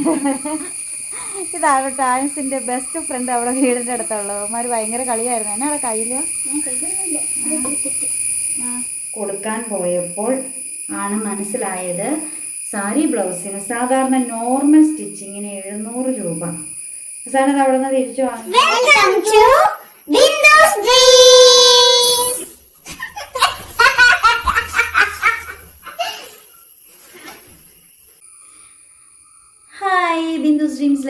ഇതാണ് ടാൻസിന്റെ best friend അവിടെ വീടിന്റെ അടുത്തുള്ളത്. അവന്മാർ ഭയങ്കര കളിയായിരുന്നു. എന്നാ കയ്യിൽ? കൊടുക്കാൻ പോയപ്പോൾ ആണ് മനസ്സിലായത് സാരി ബ്ലൗസിന് സാധാരണ നോർമൽ സ്റ്റിച്ചിങ്ങിന് എഴുന്നൂറ് രൂപ. അവസാനം അത് അവിടെ നിന്ന് തിരിച്ചു വാങ്ങി.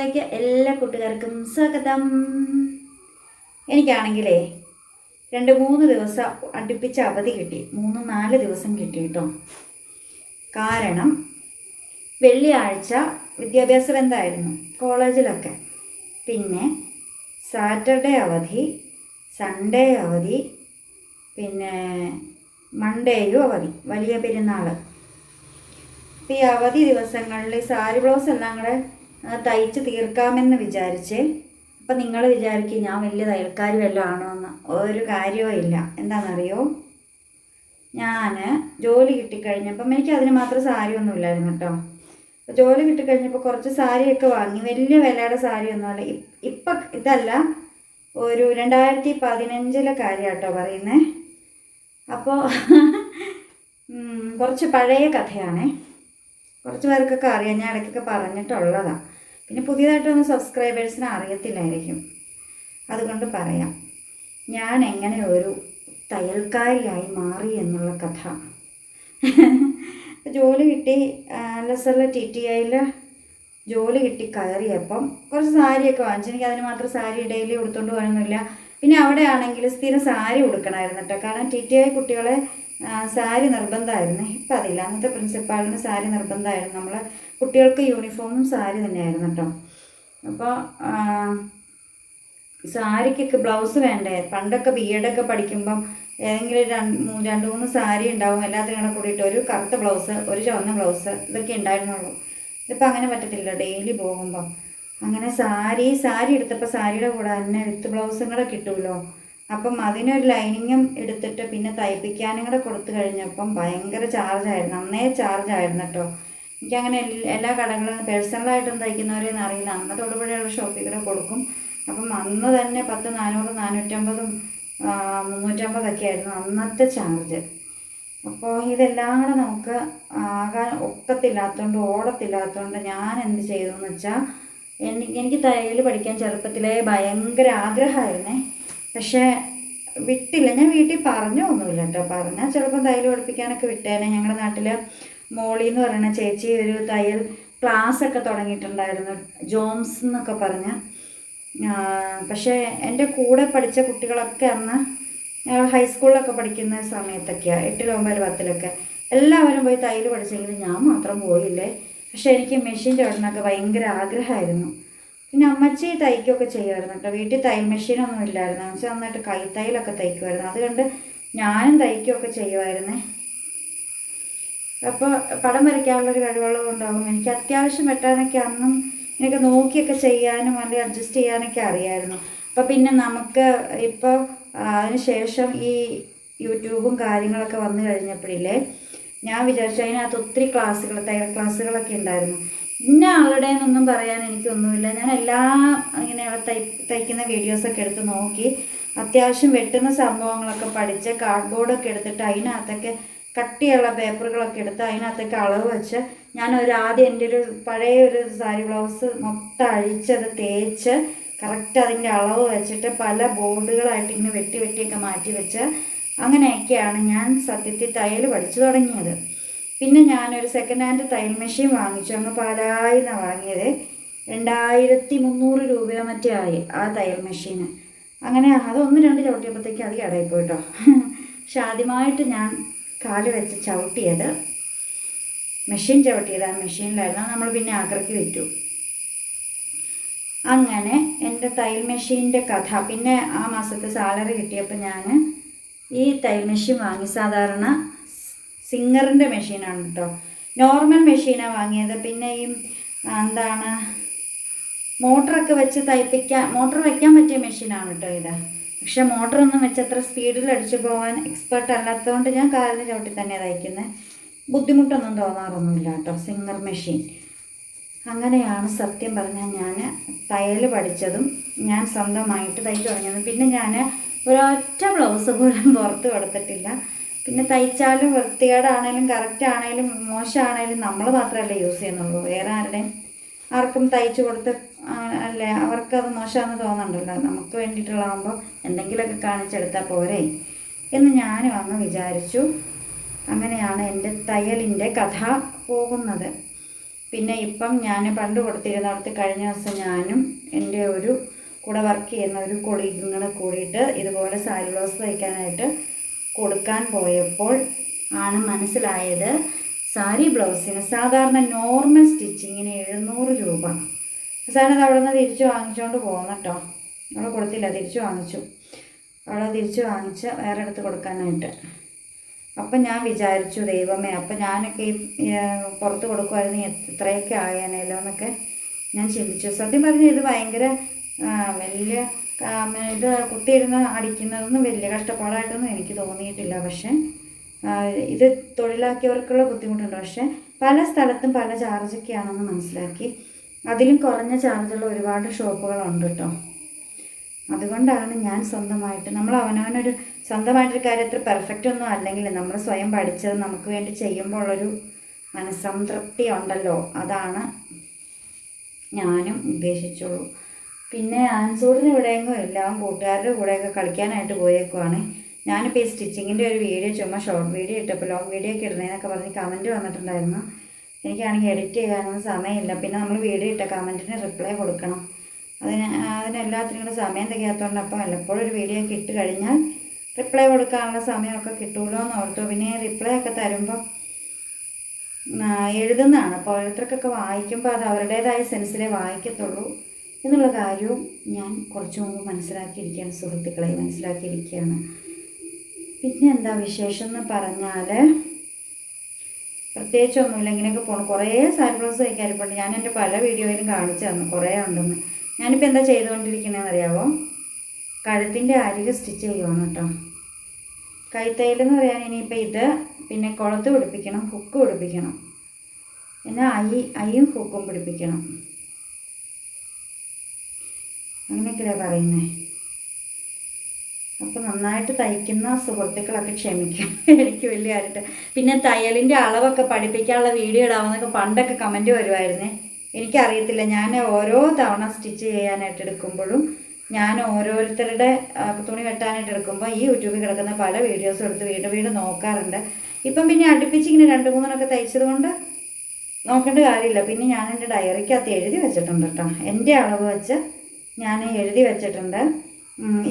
ഡ്രീംസിലേക്ക് എല്ലാ കൂട്ടുകാർക്കും സ്വാഗതം. എനിക്കാണെങ്കിലേ രണ്ട് മൂന്ന് ദിവസം അടുപ്പിച്ച് അവധി കിട്ടി. മൂന്ന് നാല് ദിവസം കിട്ടി കേട്ടോ. കാരണം വെള്ളിയാഴ്ച വിദ്യാഭ്യാസ ബന്ധമായിരുന്നു കോളേജിലൊക്കെ. പിന്നെ സാറ്റർഡേ അവധി സൺഡേ അവധി പിന്നെ മൺഡേയും അവധി വലിയ പെരുന്നാൾ അപ്പോൾ ഈ അവധി ദിവസങ്ങളിൽ സാരി ബ്ലൗസ് എല്ലാം കൂടെ തയ്ച്ച് തീർക്കാമെന്ന് വിചാരിച്ച് അപ്പം നിങ്ങൾ വിചാരിക്കും ഞാൻ വലിയ തയ്യൽക്കാരി വല്ലതും ആണോ എന്ന്. ഒരു കാര്യവും ഇല്ല. എന്താണെന്നറിയോ? ഞാൻ ജോലി കിട്ടിക്കഴിഞ്ഞപ്പം എനിക്ക് അതിന് മാത്രം സാരി ഒന്നും ഇല്ലായിരുന്നു കേട്ടോ. ജോലി കിട്ടിക്കഴിഞ്ഞപ്പോൾ കുറച്ച് സാരിയൊക്കെ വാങ്ങി. വലിയ വിലയുടെ സാരി ഒന്നുമല്ല ഇ- ഇപ്പം ഇതല്ല. ഒരു രണ്ടായിരത്തി പതിനഞ്ചിലെ കാര്യം കേട്ടോ പറയുന്നത് അപ്പോൾ കുറച്ച് പഴയ കഥയാണേ. കുറച്ച് പേർക്കൊക്കെ അറിയാം. ഞാൻ ഇടയ്ക്കൊക്കെ പറഞ്ഞിട്ടുള്ളതാണ് പിന്നെ പുതിയതായിട്ടൊന്നും സബ്സ്ക്രൈബേഴ്സിന് അറിയത്തില്ലായിരിക്കും. അതുകൊണ്ട് പറയാം. ഞാൻ എങ്ങനെ ഒരു തയ്യൽക്കാരിയായി മാറി എന്നുള്ള കഥ. ജോലി കിട്ടി ലസറിലെ ടി ടി ഐയിൽ ജോലി കിട്ടി കയറിയപ്പം കുറച്ച് സാരിയൊക്കെ വാങ്ങിച്ചു. എനിക്ക് അതിന് മാത്രം സാരി ഡെയിലി കൊടുത്തോണ്ട് പോകാനൊന്നുമില്ല. പിന്നെ അവിടെ ആണെങ്കിൽ സ്ഥിരം സാരി ഉടുക്കണമായിരുന്നു കേട്ടോ കാരണം ടി ടി ഐ കുട്ടികളെ സാരി നിർബന്ധമായിരുന്നു. ഇപ്പം അതില്ല. അന്നത്തെ പ്രിൻസിപ്പാളിന് സാരി നിർബന്ധമായിരുന്നു. നമ്മൾ കുട്ടികൾക്ക് യൂണിഫോമും സാരി തന്നെയായിരുന്നു കേട്ടോ അപ്പോൾ സാരിക്കൊക്കെ ബ്ലൗസ് വേണ്ടേ? പണ്ടൊക്കെ ബി എഡൊക്കെ പഠിക്കുമ്പം ഏതെങ്കിലും രണ്ട് രണ്ട് മൂന്ന് സാരി ഉണ്ടാവും. എല്ലാത്തിനും കൂടെ കൂടിയിട്ട് ഒരു കറുത്ത ബ്ലൗസ് ഒരു ചുവന്ന ബ്ലൗസ് ഇതൊക്കെ ഉണ്ടായിരുന്നുള്ളൂ. ഇതിപ്പോൾ അങ്ങനെ പറ്റത്തില്ല ഡെയിലി പോകുമ്പം. അങ്ങനെ സാരി സാരി എടുത്തപ്പോൾ സാരിയുടെ കൂടെ തന്നെ വിത്ത് ബ്ലൗസും കൂടെ കിട്ടുമല്ലോ അപ്പം അതിനൊരു ലൈനിങ്ങും എടുത്തിട്ട് പിന്നെ തയ്പ്പിക്കാനും കൂടെ കൊടുത്തു കഴിഞ്ഞപ്പം ഭയങ്കര ചാർജായിരുന്നു അന്നേ ചാർജായിരുന്നു കേട്ടോ എനിക്കങ്ങനെ എല്ലാ കടകളും പേഴ്സണലായിട്ടും തയ്ക്കുന്നവരെന്ന് അറിയില്ല. അന്ന് തൊടുപുഴയുള്ള ഷോപ്പിൽ കൂടെ കൊടുക്കും. അപ്പം അന്ന് തന്നെ പത്ത് നാനൂറ് നാനൂറ്റമ്പതും മുന്നൂറ്റമ്പതൊക്കെ ആയിരുന്നു അന്നത്തെ ചാർജ്. അപ്പോൾ ഇതെല്ലാം കൂടെ നമുക്ക് ആകാൻ ഒക്കത്തില്ലാത്തതുകൊണ്ട് ഓടത്തില്ലാത്തതുകൊണ്ട് ഞാൻ എന്ത് ചെയ്തു എന്ന് വെച്ചാൽ എനിക്ക് എനിക്ക് തയ്യൽ പഠിക്കാൻ ചെറുപ്പത്തിലെ ഭയങ്കര ആഗ്രഹമായിരുന്നേ. പക്ഷേ വിട്ടില്ല. ഞാൻ വീട്ടിൽ പറഞ്ഞു ഒന്നുമില്ല കേട്ടോ. പറഞ്ഞാൽ ചിലപ്പം തയ്യൽ പഠിപ്പിക്കാനൊക്കെ വിട്ടേനെ. ഞങ്ങളുടെ നാട്ടിൽ മോളി എന്ന് പറയുന്ന ചേച്ചി ഒരു തയ്യൽ ക്ലാസ് ഒക്കെ തുടങ്ങിയിട്ടുണ്ടായിരുന്നു ജോംസ് എന്നൊക്കെ പറഞ്ഞ്. പക്ഷേ എന്റെ കൂടെ പഠിച്ച കുട്ടികളൊക്കെ അന്ന് ഞങ്ങൾ ഹൈസ്കൂളിലൊക്കെ പഠിക്കുന്ന സമയത്തൊക്കെയാണ് എട്ടിലും ഒമ്പതിലും പത്തിലൊക്കെ. എല്ലാവരും പോയി തയ്യൽ പഠിച്ചെങ്കിലും ഞാൻ മാത്രം പോയില്ലേ. പക്ഷേ എനിക്ക് മെഷീൻ ചവിടണമൊക്കെ ഭയങ്കര ആഗ്രഹമായിരുന്നു. പിന്നെ അമ്മച്ചി തയ്ക്കുകയൊക്കെ ചെയ്യുമായിരുന്നു കേട്ടോ. വീട്ടിൽ തയ്യൽ മെഷീനൊന്നും ഇല്ലായിരുന്നു. വെച്ചാൽ നന്നായിട്ട് കൈത്തയ്യലൊക്കെ തയ്ക്കുമായിരുന്നു. അതുകൊണ്ട് ഞാനും തയ്ക്കുകയൊക്കെ ചെയ്യുമായിരുന്നേ. അപ്പോൾ പടം വരയ്ക്കാനുള്ളൊരു കഴിവുള്ളത് ഉണ്ടാകും എനിക്ക് അത്യാവശ്യം വെട്ടാനൊക്കെ അന്നും ഇങ്ങനെയൊക്കെ നോക്കിയൊക്കെ ചെയ്യാനും അല്ലെങ്കിൽ അഡ്ജസ്റ്റ് ചെയ്യാനൊക്കെ അറിയായിരുന്നു. അപ്പോൾ പിന്നെ നമുക്ക് ഇപ്പോൾ അതിനുശേഷം ഈ യൂട്യൂബും കാര്യങ്ങളൊക്കെ വന്നു കഴിഞ്ഞപ്പോഴില്ലേ ഞാൻ വിചാരിച്ചു അതിനകത്ത് ഒത്തിരി ക്ലാസ്സുകൾ തയ്യൽ ക്ലാസ്സുകളൊക്കെ ഉണ്ടായിരുന്നു. ഇന്ന ആളുടെ നിന്നൊന്നും പറയാൻ എനിക്കൊന്നുമില്ല. ഞാൻ എല്ലാ ഇങ്ങനെ തൈ തയ്ക്കുന്ന വീഡിയോസൊക്കെ എടുത്ത് നോക്കി അത്യാവശ്യം വെട്ടുന്ന സംഭവങ്ങളൊക്കെ പഠിച്ച് കാർഡ്ബോർഡൊക്കെ എടുത്തിട്ട് അതിനകത്തൊക്കെ കട്ടിയുള്ള പേപ്പറുകളൊക്കെ എടുത്ത് അതിനകത്തേക്ക് അളവ് വെച്ച് ഞാൻ ഒരു ആദ്യം എന്റെ ഒരു പഴയ ഒരു സാരി ബ്ലൗസ് മൊത്തം അഴിച്ചത് തേച്ച് കറക്റ്റ് അതിന്റെ അളവ് വെച്ചിട്ട് പല ബോർഡുകളായിട്ട് ഇങ്ങനെ വെട്ടി വെട്ടിയൊക്കെ മാറ്റി വെച്ച് അങ്ങനെയൊക്കെയാണ് ഞാൻ സത്യത്തിൽ തയ്യൽ പഠിച്ചു തുടങ്ങിയത്. പിന്നെ ഞാനൊരു സെക്കൻഡ് ഹാൻഡ് തയ്യൽ മെഷീൻ വാങ്ങിച്ചു. അങ്ങ് പാലായിന്നാണ് വാങ്ങിയത്. രണ്ടായിരത്തി മുന്നൂറ് രൂപയോ മറ്റേ ആയി ആ തയ്യൽ മെഷീന് അങ്ങനെ അതൊന്ന് രണ്ട് ചവിട്ടിയപ്പോഴത്തേക്ക് അത് കടയിൽ പക്ഷെ ആദ്യമായിട്ട് ഞാൻ കാൽ വെച്ച് ചവിട്ടിയത്. മെഷീൻ ചവിട്ടിയത്. ആ മെഷീനിലായിരുന്നു. നമ്മൾ പിന്നെ ആക്രക്കി വിറ്റു. അങ്ങനെ എന്റെ തയ്യൽ മെഷീന്റെ കഥ. പിന്നെ ആ മാസത്തെ സാലറി കിട്ടിയപ്പോൾ ഞാൻ ഈ തയ്യൽ മെഷീൻ വാങ്ങി. സാധാരണ സിംഗറിന്റെ മെഷീനാണ് കേട്ടോ നോർമൽ മെഷീനാണ് വാങ്ങിയത്. പിന്നെ ഈ എന്താണ് മോട്ടറൊക്കെ വെച്ച് തയ്പ്പിക്കാൻ മോട്ടർ വയ്ക്കാൻ പറ്റിയ മെഷീനാണ് കേട്ടോ ഇത്. പക്ഷെ മോട്ടറൊന്നും വെച്ച് അത്ര സ്പീഡിൽ അടിച്ചു പോകാൻ എക്സ്പെർട്ട് അല്ലാത്തതുകൊണ്ട് ഞാൻ കാലിന് ചവിട്ടി തന്നെ തയ്ക്കുന്നത് ബുദ്ധിമുട്ടൊന്നും തോന്നാറൊന്നുമില്ല കേട്ടോ സിംഗർ മെഷീൻ അങ്ങനെയാണ് സത്യം പറഞ്ഞാൽ ഞാൻ തയ്യൽ പഠിച്ചതും ഞാൻ സ്വന്തമായിട്ട് തയ്ച്ചു തുടങ്ങിയത്. പിന്നെ ഞാൻ ഒരൊറ്റ ബ്ലൗസ് പോലും പുറത്ത് കൊടുത്തിട്ടില്ല. പിന്നെ തയ്ച്ചാലും വൃത്തികേടാണേലും കറക്റ്റ് ആണേലും മോശമാണേലും നമ്മൾ മാത്രമല്ല യൂസ് ചെയ്യുന്നുള്ളൂ. വേറെ ആരുടെയും ആർക്കും തയ്ച്ചു കൊടുത്ത് അല്ലേ? അവർക്കത് മോശമാണെന്ന് തോന്നണ്ടല്ലോ നമുക്ക് വേണ്ടിയിട്ടുള്ളതാകുമ്പോൾ എന്തെങ്കിലുമൊക്കെ കാണിച്ചെടുത്താൽ പോരെ എന്ന് ഞാനും അങ്ങ് വിചാരിച്ചു. അങ്ങനെയാണ് എന്റെ തയ്യലിന്റെ കഥ പോകുന്നത്. പിന്നെ ഇപ്പം ഞാൻ പണ്ട് കൊടുത്തിരുന്നിടത്ത് കഴിഞ്ഞ ദിവസം ഞാനും എന്റെ ഒരു കൂടെ വർക്ക് ചെയ്യുന്ന ഒരു കൊളീഗും കൂടെ കൂടിയിട്ട് ഇതുപോലെ സാരി ബ്ലൗസ് തയ്ക്കാനായിട്ട് കൊടുക്കാൻ പോയപ്പോൾ ആണ് മനസ്സിലായത് സാരി ബ്ലൗസിന് സാധാരണ നോർമൽ സ്റ്റിച്ചിങ്ങിന് എഴുന്നൂറ് രൂപ. സാറിന് അത് അവിടെ നിന്ന് തിരിച്ച് വാങ്ങിച്ചുകൊണ്ട് പോകുന്നു കേട്ടോ. അവിടെ കൊടുത്തില്ല തിരിച്ചു വാങ്ങിച്ചു. അവിടെ തിരിച്ചു വാങ്ങിച്ച് വേറെ അടുത്ത് കൊടുക്കാനായിട്ട്. അപ്പം ഞാൻ വിചാരിച്ചു ദൈവമേ അപ്പം ഞാനൊക്കെ ഈ പുറത്ത് കൊടുക്കുമായിരുന്നു ഇത്രയൊക്കെ ആയേനല്ലോ എന്നൊക്കെ ഞാൻ ചിന്തിച്ചു. സത്യം പറഞ്ഞു ഇത് ഭയങ്കര വലിയ ഇത് കുത്തിയിരുന്ന് അടിക്കുന്നതൊന്നും വലിയ കഷ്ടപ്പാടായിട്ടൊന്നും എനിക്ക് തോന്നിയിട്ടില്ല. പക്ഷേ ഇത് തൊഴിലാക്കിയവർക്കുള്ള ബുദ്ധിമുട്ടുണ്ട്. പക്ഷേ പല സ്ഥലത്തും പല ചാർജൊക്കെയാണെന്ന് മനസ്സിലാക്കി. അതിലും കുറഞ്ഞ ചാർജുള്ള ഒരുപാട് ഷോപ്പുകളുണ്ട് കേട്ടോ. അതുകൊണ്ടാണ് ഞാൻ സ്വന്തമായിട്ട് നമ്മൾ അവനവനൊരു സ്വന്തമായിട്ടൊരു കാര്യം അത്ര പെർഫെക്റ്റ് ഒന്നും അല്ലെങ്കിൽ നമ്മൾ സ്വയം പഠിച്ചത് നമുക്ക് വേണ്ടി ചെയ്യുമ്പോൾ ഉള്ളൊരു മനസ്സംതൃപ്തി ഉണ്ടല്ലോ. അതാണ് ഞാനും ഉദ്ദേശിച്ചുള്ളൂ. പിന്നെ ആൻസൂറിന് ഇവിടെയെങ്കിലും എല്ലാം കൂട്ടുകാരുടെ കൂടെയൊക്കെ കളിക്കാനായിട്ട് പോയേക്കുവാണ്. ഞാനിപ്പോൾ ഈ സ്റ്റിച്ചിങ്ങിന്റെ ഒരു വീഡിയോ ചുമ്മാ ഷോർട്ട് വീഡിയോ ഇട്ടപ്പോൾ ലോങ് വീഡിയോ ഒക്കെ ഇടുന്നതെന്നൊക്കെ പറഞ്ഞ് കമന്റ് വന്നിട്ടുണ്ടായിരുന്നു. എനിക്കാണെങ്കിൽ എഡിറ്റ് ചെയ്യാനൊന്നും സമയമില്ല. പിന്നെ നമ്മൾ വീഡിയോ ഇട്ട കമന്റിന് റിപ്ലൈ കൊടുക്കണം. അതിന് അതിനെല്ലാത്തിനും കൂടെ സമയം തികയാത്തതുകൊണ്ട് അപ്പോൾ വല്ലപ്പോഴും ഒരു വീഡിയോ ഒക്കെ ഇട്ട് കഴിഞ്ഞാൽ റിപ്ലൈ കൊടുക്കാനുള്ള സമയമൊക്കെ കിട്ടുമല്ലോ എന്ന് ഓർത്തു പിന്നെ റിപ്ലൈ ഒക്കെ തരുമ്പോൾ എഴുതുന്നതാണ്. അപ്പോൾ ഓരോരുത്തർക്കൊക്കെ വായിക്കുമ്പോൾ അത് അവരുടേതായ സെൻസിലേ വായിക്കത്തുള്ളൂ എന്നുള്ള കാര്യവും ഞാൻ കുറച്ച് മുമ്പ് മനസ്സിലാക്കിയിരിക്കുകയാണ്. സുഹൃത്തുക്കളെ മനസ്സിലാക്കിയിരിക്കുകയാണ്. പിന്നെ എന്താ വിശേഷം എന്ന് പറഞ്ഞാൽ പ്രത്യേകിച്ചൊന്നുമില്ല ഇങ്ങനെയൊക്കെ പോകണം കുറേ സാരി ബ്ലൗസ് ഞാൻ എന്റെ പല വീഡിയോയിലും കാണിച്ചു തന്നു. കുറേ ഉണ്ടെന്ന്. ഞാനിപ്പോൾ എന്താ ചെയ്തുകൊണ്ടിരിക്കുന്നതെന്ന് അറിയാമോ കഴുത്തിന്റെ അരികെ സ്റ്റിച്ച് ചെയ്യുവാണ് കേട്ടോ. കൈത്തയിലെന്ന് പറയാൻ ഇനിയിപ്പോൾ ഇത് പിന്നെ കുളത്ത് പിടിപ്പിക്കണം. ഹുക്ക് പിടിപ്പിക്കണം. പിന്നെ ഐ ഐയും ഹുക്കും പിടിപ്പിക്കണം. അങ്ങനെയൊക്കെയാണ് പറയുന്നേ. അപ്പോൾ നന്നായിട്ട് തയ്ക്കുന്ന സുഹൃത്തുക്കളൊക്കെ ക്ഷമിക്കും. എനിക്ക് വലിയ കാര്യമായിട്ട്. പിന്നെ തയ്യലിന്റെ അളവൊക്കെ പഠിപ്പിക്കാനുള്ള വീഡിയോ ഇടാമെന്നൊക്കെ പണ്ടൊക്കെ കമന്റ് വരുമായിരുന്നേ എനിക്കറിയത്തില്ല. ഞാൻ ഓരോ തവണ സ്റ്റിച്ച് ചെയ്യാനായിട്ട് എടുക്കുമ്പോഴും ഞാൻ ഓരോരുത്തരുടെ തുണി വെട്ടാനായിട്ട് എടുക്കുമ്പോൾ ഈ യൂട്യൂബിൽ കിടക്കുന്ന പല വീഡിയോസും എടുത്ത് വീണ്ടും വീണ്ടും നോക്കാറുണ്ട്. ഇപ്പം പിന്നെ അടുപ്പിച്ച് ഇങ്ങനെ രണ്ട് മൂന്നെണ്ണമൊക്കെ തയ്ച്ചത് കൊണ്ട് നോക്കേണ്ട കാര്യമില്ല. പിന്നെ ഞാൻ എന്റെ ഡയറിക്കകത്ത് എഴുതി വെച്ചിട്ടുണ്ട് കേട്ടോ എന്റെ അളവ് വെച്ച് ഞാൻ എഴുതി വെച്ചിട്ടുണ്ട്.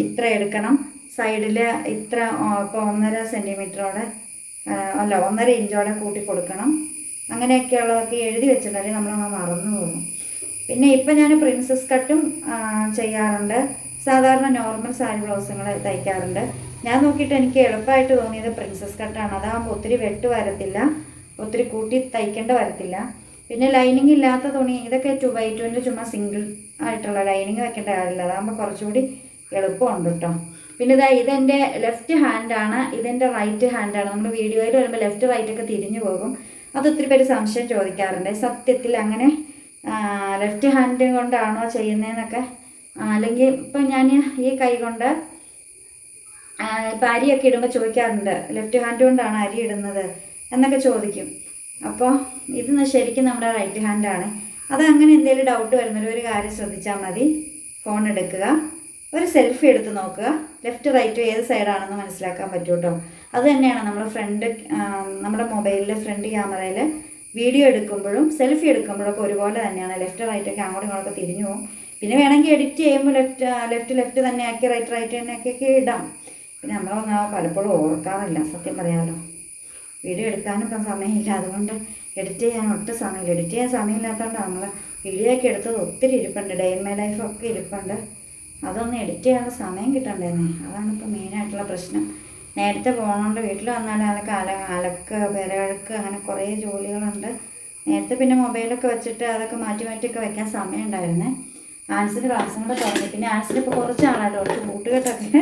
ഇത്ര എടുക്കണം. സൈഡിൽ ഇത്ര ഇപ്പോൾ ഒന്നര സെന്റിമീറ്ററോടെ അല്ല ഒന്നര ഇഞ്ചോടെ കൂട്ടി കൊടുക്കണം. അങ്ങനെയൊക്കെയുള്ളതൊക്കെ എഴുതി വെച്ചിട്ടുണ്ടെങ്കിൽ നമ്മളങ്ങ് മറന്നു പോകും പിന്നെ ഇപ്പം ഞാൻ പ്രിൻസസ് കട്ടും ചെയ്യാറുണ്ട്. സാധാരണ നോർമൽ സാരി ബ്ലൗസുകൾ തയ്ക്കാറുണ്ട്. ഞാൻ നോക്കിയിട്ട് എനിക്ക് എളുപ്പമായിട്ട് തോന്നിയത് പ്രിൻസസ് കട്ടാണ്. അതാകുമ്പോൾ ഒത്തിരി വെട്ട് വരത്തില്ല. ഒത്തിരി കൂട്ടി തയ്ക്കേണ്ട വരത്തില്ല. പിന്നെ ലൈനിങ് ഇല്ലാത്ത തുണി ഇതൊക്കെ ടു ബൈ ടുവിന്റെ ചുമ്മാ സിംഗിൾ ആയിട്ടുള്ള ലൈനിങ് വെക്കേണ്ട കാര്യമില്ല. അതാകുമ്പോൾ കുറച്ചുകൂടി എളുപ്പമുണ്ട് കേട്ടോ. പിന്നെ ഇതാ ഇതെന്റെ ലെഫ്റ്റ് ഹാൻഡാണ് ഇതെന്റെ റൈറ്റ് ഹാൻഡാണ് നമ്മൾ വീഡിയോയിൽ വരുമ്പോൾ ലെഫ്റ്റ് റൈറ്റ് ഒക്കെ തിരിഞ്ഞു പോകും. അത് ഒത്തിരി പേര് സംശയം ചോദിക്കാറുണ്ട്. സത്യത്തിൽ അങ്ങനെ ലെഫ്റ്റ് ഹാൻഡ് കൊണ്ടാണോ ചെയ്യുന്നതെന്നൊക്കെ അല്ലെങ്കിൽ ഇപ്പം ഞാൻ ഈ കൈ കൊണ്ട് ഇപ്പം അരിയൊക്കെ ഇടുമ്പോൾ ചോദിക്കാറുണ്ട്. ലെഫ്റ്റ് ഹാൻഡ് കൊണ്ടാണ് അരി ഇടുന്നത് എന്നൊക്കെ ചോദിക്കും. അപ്പോൾ ഇത് ശരിക്കും നമ്മുടെ റൈറ്റ് ഹാൻഡാണ് അത് അങ്ങനെ എന്തെങ്കിലും ഡൗട്ട് വരുന്നൊരു ഒരു കാര്യം ശ്രദ്ധിച്ചാൽ മതി. ഫോൺ എടുക്കുക. ഒരു സെൽഫി എടുത്ത് നോക്കുക. ലെഫ്റ്റ് റൈറ്റ് ഏത് സൈഡാണെന്ന് മനസ്സിലാക്കാൻ പറ്റും കേട്ടോ അത് തന്നെയാണ് നമ്മൾ ഫ്രണ്ട് നമ്മുടെ മൊബൈലിലെ ഫ്രണ്ട് ക്യാമറയിൽ വീഡിയോ എടുക്കുമ്പോഴും സെൽഫി എടുക്കുമ്പോഴൊക്കെ ഒരുപോലെ തന്നെയാണ്. ലെഫ്റ്റ് റൈറ്റ് ഒക്കെ അങ്ങോട്ടും ഇങ്ങോട്ടൊക്കെ തിരിഞ്ഞു പോകും. പിന്നെ വേണമെങ്കിൽ എഡിറ്റ് ചെയ്യുമ്പോൾ ലെഫ്റ്റ് ലെഫ്റ്റ് ലെഫ്റ്റ് തന്നെ ആക്കി റൈറ്റ് റൈറ്റ് തന്നെ ആക്കിയൊക്കെ ഇടാം. പിന്നെ നമ്മളൊന്നും പലപ്പോഴും ഓർക്കാറില്ല സത്യം പറയാമല്ലോ വീഡിയോ എടുക്കാനും ഇപ്പം സമയമില്ല. അതുകൊണ്ട് എഡിറ്റ് ചെയ്യാൻ ഒട്ടും സമയമില്ല. എഡിറ്റ് ചെയ്യാൻ സമയമില്ലാത്തതുകൊണ്ട് നമ്മൾ വീഡിയോ ഒക്കെ എടുത്തത് ഒത്തിരി ഇരിപ്പുണ്ട്. ഡേ ഇൻ മൈ ലൈഫൊക്കെ ഇരിപ്പുണ്ട്. അതൊന്ന് എഡിറ്റ് ചെയ്യാനുള്ള സമയം കിട്ടണ്ടായിരുന്നേ അതാണ് ഇപ്പോൾ മെയിനായിട്ടുള്ള പ്രശ്നം. നേരത്തെ പോകണോണ്ട് വീട്ടിൽ വന്നാൽ അതൊക്കെ അല അലക്ക് പെരകൾക്ക് അങ്ങനെ കുറേ ജോലികളുണ്ട്. നേരത്തെ പിന്നെ മൊബൈലൊക്കെ വെച്ചിട്ട് അതൊക്കെ മാറ്റി മാറ്റിയൊക്കെ വെക്കാൻ സമയം ഉണ്ടായിരുന്നേ. ആൻസിന് ക്ലാസ്സും കൂടെ തുടങ്ങി. പിന്നെ ആൻസിന് ഇപ്പോൾ കുറച്ച് ആളായിട്ട് കുറച്ച് കൂട്ടുകെട്ടൊക്കെ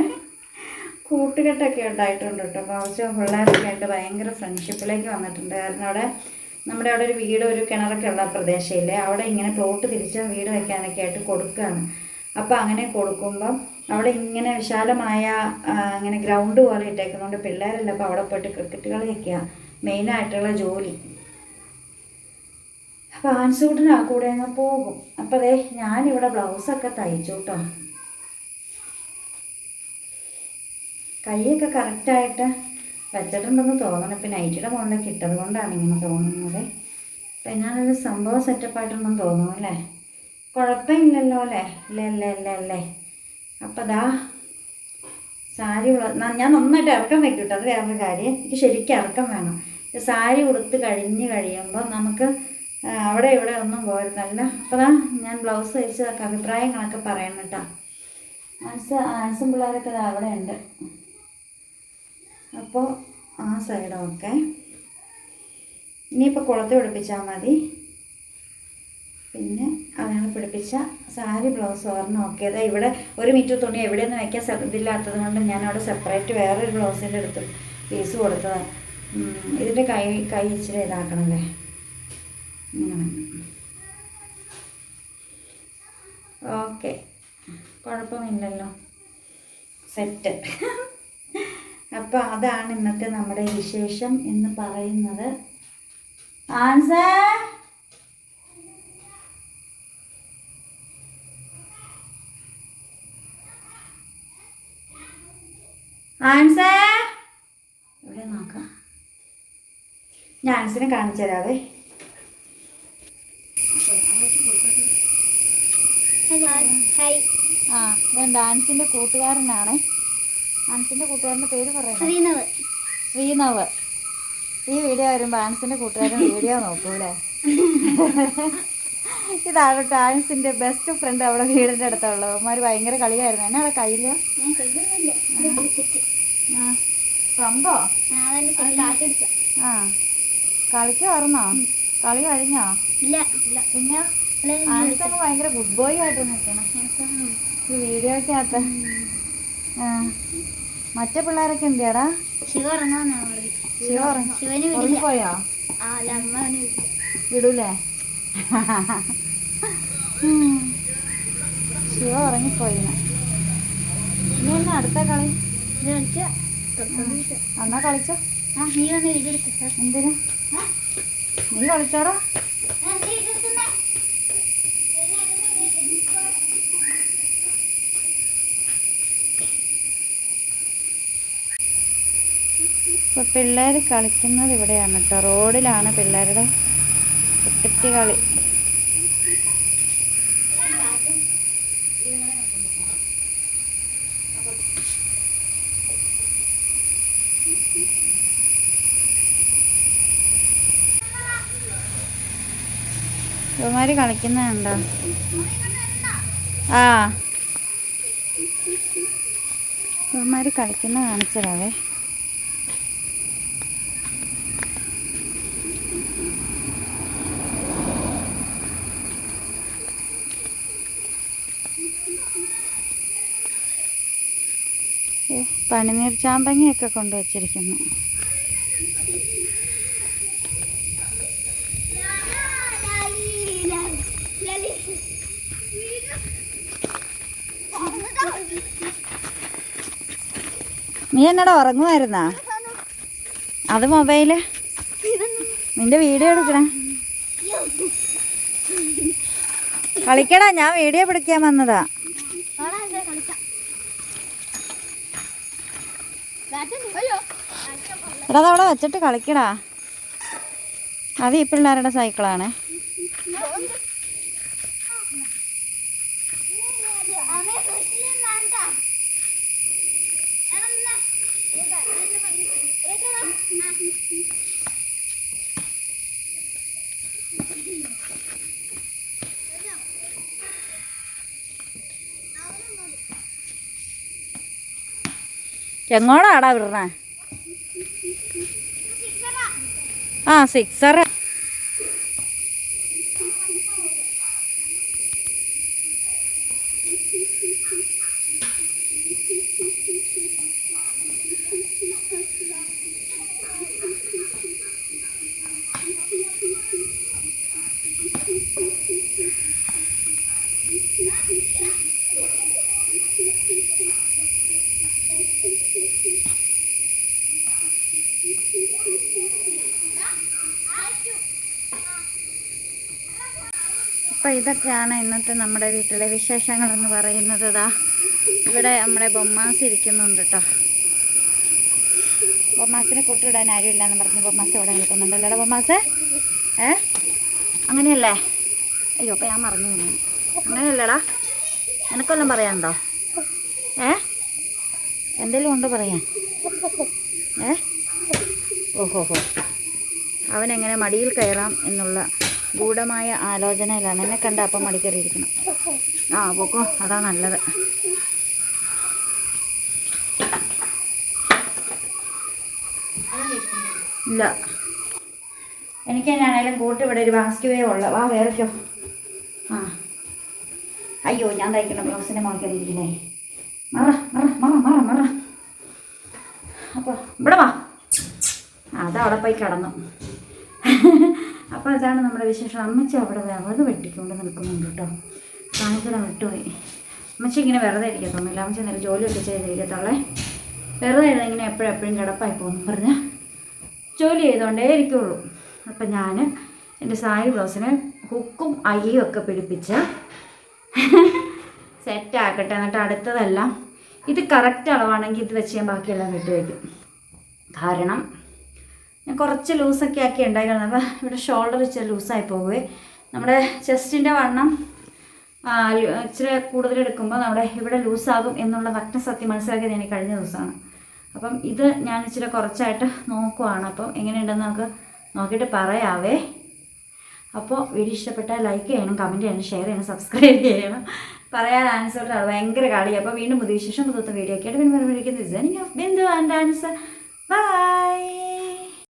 കൂട്ടുകെട്ടൊക്കെ ഉണ്ടായിട്ടുണ്ട് കേട്ടോ. കുറച്ച് പിള്ളേരൊക്കെ ആയിട്ട് ഭയങ്കര ഫ്രണ്ട്ഷിപ്പിലേക്ക് വന്നിട്ടുണ്ട്. കാരണം അവിടെ നമ്മുടെ അവിടെ ഒരു വീട് ഒരു കിണറൊക്കെ ഉള്ള പ്രദേശമില്ലേ അവിടെ ഇങ്ങനെ പ്ലോട്ട് തിരിച്ച് വീട് വെക്കാനൊക്കെ ആയിട്ട് കൊടുക്കുകയാണ് അപ്പോൾ അങ്ങനെ കൊടുക്കുമ്പം അവിടെ ഇങ്ങനെ വിശാലമായ അങ്ങനെ ഗ്രൗണ്ട് പോലെ ഇട്ടേക്കുന്നതുകൊണ്ട് പിള്ളേരല്ല അപ്പോൾ അവിടെ പോയിട്ട് ക്രിക്കറ്റ് കളിയൊക്കെയാണ് മെയിനായിട്ടുള്ള ജോലി. അപ്പോൾ ആൻസൂട്ടിന് ആ കൂടെ അങ്ങ് പോകും. അപ്പോൾ അതെ ഞാനിവിടെ ബ്ലൗസൊക്കെ തയ്ച്ചു കേട്ടോ കൈയൊക്കെ കറക്റ്റായിട്ട് വെച്ചിട്ടുണ്ടെന്ന് തോന്നണം. ഇപ്പം നൈറ്റിയുടെ മുകളിലേക്ക് ഇട്ടത് കൊണ്ടാണ് ഇങ്ങനെ തോന്നുന്നത്. അപ്പം ഞാനൊരു സംഭവം സെറ്റപ്പായിട്ടുണ്ടെന്ന് തോന്നുന്നു അല്ലേ? കുഴപ്പമില്ലല്ലോ അല്ലേ? അല്ലേ അല്ലേ അല്ലേ അപ്പം ദാ സാരി ഞാൻ നന്നായിട്ട് ഇറക്കം വെക്കും കേട്ടോ. അത് വേറൊരു കാര്യം. എനിക്ക് ശരിക്കും ഇറക്കം വേണം. സാരി ഉടുത്ത് കഴിഞ്ഞ് കഴിയുമ്പോൾ നമുക്ക് അവിടെ ഇവിടെ ഒന്നും പോയിരുന്നല്ല അപ്പോൾ ദാ ഞാൻ ബ്ലൗസ് തയ്ച്ച് അഭിപ്രായങ്ങളൊക്കെ പറയണം കേട്ടോ. ആൻസ് ആൻസും പിള്ളേരൊക്കെ അത് അവിടെ ഉണ്ട്. അപ്പോൾ ആ സൈഡൊക്കെ. ഇനിയിപ്പോൾ കുളത്ത് പിടിപ്പിച്ചാൽ മതി. പിന്നെ അങ്ങനെ പിടിപ്പിച്ച സാരി ബ്ലൗസ് ഓക്കെ അതാ ഇവിടെ ഒരു മീറ്റർ തുണി എവിടെയൊന്നും വയ്ക്കാൻ ഇതില്ലാത്തത് കൊണ്ട് ഞാൻ അവിടെ സെപ്പറേറ്റ് വേറൊരു ബ്ലൗസിന്റെ അടുത്ത് പീസ് കൊടുത്തതാണ് ഇതിന്റെ കൈ കൈ ഇച്ചിരി ഇതാക്കണല്ലേ ഓക്കെ. കുഴപ്പമില്ലല്ലോ സെറ്റ്. അപ്പോൾ അതാണ് ഇന്നത്തെ നമ്മുടെ വിശേഷം എന്ന് പറയുന്നത്. ആൻസർ ആൻസർ ഇവിടെ നോക്കാം. ഞാൻ ആൻസറിനെ കാണിച്ചു തരാവേ. ആ ഞാൻ ഡാൻസിന്റെ കൂട്ടുകാരനാണ്. ആൻസിന്റെ കൂട്ടുകാരന്റെ പേര് പറയാം ശ്രീനവ്. ശ്രീനവ്. ഈ വീഡിയോ വരുമ്പോൾ ആൻസിന്റെ കൂട്ടുകാരൻ വീഡിയോ നോക്കൂലേ? ഇതാണ് ആൻസിന്റെ ബെസ്റ്റ് ഫ്രണ്ട് അവിടെ വീടിന്റെ അടുത്തുള്ളത്. അവന്മാർ ഭയങ്കര കളിയായിരുന്നു. എന്നെ അവിടെ കയ്യിൽ കൈകൊള്ളില്ല ആ ആ കളിക്കുമായിരുന്നോ കളി കഴിഞ്ഞോ? ഇല്ല പിന്നെ? ആൻസൊക്കെ ഭയങ്കര ഗുഡ് ബോയ് ആയിട്ട് നിൽക്കണം. ഈ ഒക്കെ ആ. മറ്റേ പിള്ളേരൊക്കെ എന്തിയാടാ? ശിവ ഉറങ്ങിപ്പോയോ? വിടൂലേ. ശിവ ഉറങ്ങിപ്പോയിന്ന് ഇനി എന്നാ അടുത്ത കളി. എന്നാ കളിച്ചോ. നീ വന്ന് വീഡിയോ എന്തിന്? നീ കളിച്ചോടാ. ഇപ്പൊ പിള്ളേർ കളിക്കുന്നത് ഇവിടെയാണ് കേട്ടോ. റോഡിലാണ് പിള്ളേരുടെ ക്രിക്കറ്റ് കളി ഇവന്മാര് കളിക്കുന്നുണ്ടോ ആ. പിള്ളേര് കളിക്കുന്ന കാണിച്ചതാവേ. പനിനീർ ചാമ്പങ്ങയൊക്കെ കൊണ്ടുവച്ചിരിക്കുന്നു. നീ എന്നടാ ഉറങ്ങുമായിരുന്നാ അത് മൊബൈൽ. നിന്റെ വീഡിയോ എടുക്കണേ. കളിക്കടാ ഞാൻ വീഡിയോ പിടിക്കാൻ വന്നതാ. എടാ അവിടെ വെച്ചിട്ട് കളിക്കടാ. അത് ഈ പിള്ളേരുടെ സൈക്കിളാണ് എങ്ങോടാടാ വിടണേ ആ സിക്സർ Thank you. അപ്പോൾ ഇതൊക്കെയാണ് ഇന്നത്തെ നമ്മുടെ വീട്ടിലെ വിശേഷങ്ങളെന്ന് പറയുന്നത് ഇതാ ഇവിടെ നമ്മുടെ ബൊമ്മാസ് ഇരിക്കുന്നുണ്ട് കേട്ടോ ബൊമ്മാസിനെ കൊട്ടിടാൻ ആരുമില്ല എന്ന് പറഞ്ഞ് ബൊമ്മാസ് ഇവിടെ നിൽക്കുന്നുണ്ടല്ലോ ബൊമ്മാസ്. ഏ? അങ്ങനെയല്ലേ? അയ്യോ അപ്പം ഞാൻ മറന്നു പോയി. അങ്ങനെയല്ലേടാ. നിനക്കൊല്ലം പറയാനുണ്ടോ? ഏ? എന്തെങ്കിലും ഉണ്ട് പറയാൻ? ഏ? ഓഹോ ഹോ അവൻ എങ്ങനെ മടിയിൽ കയറാം എന്നുള്ള ഗൂഢമായ ആലോചനയിലാണ്. എന്നെ കണ്ട അപ്പം മടിക്കറിയിരിക്കണം ആ പോക്കോ അതാ നല്ലത്. ഇല്ല. എനിക്ക് തന്നെയാണേലും കൂട്ട് ഇവിടെ ഒരു ബാസ്റ്റുവേ ഉള്ള. വാ വേറെക്കോ ആ. അയ്യോ ഞാൻ തയ്ക്കണം ബ്ലൗസിന്റെ മോളിക്കറിയിരിക്കുന്നേ മറ മറ മറ മറ മറ. അപ്പോൾ ഇവിടെ വാ. അതവിടെ പോയി കിടന്നു. അപ്പോൾ അതാണ് നമ്മുടെ വിശേഷം അമ്മച്ചി അവിടെ വിറക് വെട്ടിക്കൊണ്ട് നിൽക്കുന്നുണ്ട് കേട്ടോ. കാണിച്ചിടാൻ വിട്ടുപോയി. അമ്മച്ചി ഇങ്ങനെ വെറുതെ ഇരിക്കത്തൊന്നുമില്ല അമ്മച്ചി നല്ല ജോലിയൊക്കെ ചെയ്തിരിക്കത്തോളെ വെറുതെ ഇരുന്ന് ഇങ്ങനെ എപ്പോഴും കിടപ്പായി പോകുന്നു പറഞ്ഞാൽ ജോലി ചെയ്തുകൊണ്ടേ ഇരിക്കുള്ളൂ. അപ്പം ഞാൻ എന്റെ സാരി ബ്ലൗസിന് ഹുക്കും അയ്യും ഒക്കെ പിടിപ്പിച്ച് സെറ്റ് ആക്കട്ടെ എന്നിട്ട് അടുത്തതെല്ലാം ഇത് കറക്റ്റ് അളവാണെങ്കിൽ ഇത് വെച്ച് ഞാൻ ബാക്കിയെല്ലാം വിട്ടു വയ്ക്കും. കാരണം ഞാൻ കുറച്ച് ലൂസൊക്കെ ആക്കി ഉണ്ടായിരുന്നു അപ്പോൾ ഇവിടെ ഷോൾഡർ ഇച്ചിരി ലൂസായി പോകുവേ. നമ്മുടെ ചെസ്റ്റിന്റെ വണ്ണം ഇച്ചിരി കൂടുതൽ എടുക്കുമ്പോൾ നമ്മുടെ ഇവിടെ ലൂസാകും എന്നുള്ള നഗ്ന സത്യം മനസ്സിലാക്കിയത് എനിക്ക് കഴിഞ്ഞ ദിവസമാണ്. അപ്പം ഇത് ഞാൻ ഇച്ചിരി കുറച്ചായിട്ട് നോക്കുവാണ്. അപ്പം എങ്ങനെയുണ്ടെന്ന് നമുക്ക് നോക്കിയിട്ട് പറയാവേ. അപ്പോൾ വീഡിയോ ഇഷ്ടപ്പെട്ടാൽ ലൈക്ക് ചെയ്യണം കമന്റ് ചെയ്യണം ഷെയർ ചെയ്യണം സബ്സ്ക്രൈബ് ചെയ്യണം. പറയാൻ ആൻസർ ഭയങ്കര കാളി അപ്പോൾ വീണ്ടും പുതിയ വിശേഷം പുതുത്ത വീഡിയോ ഒക്കെ ആയിട്ട് പിന്നെ വരുമ്പോഴേക്കും. Bindu and answer by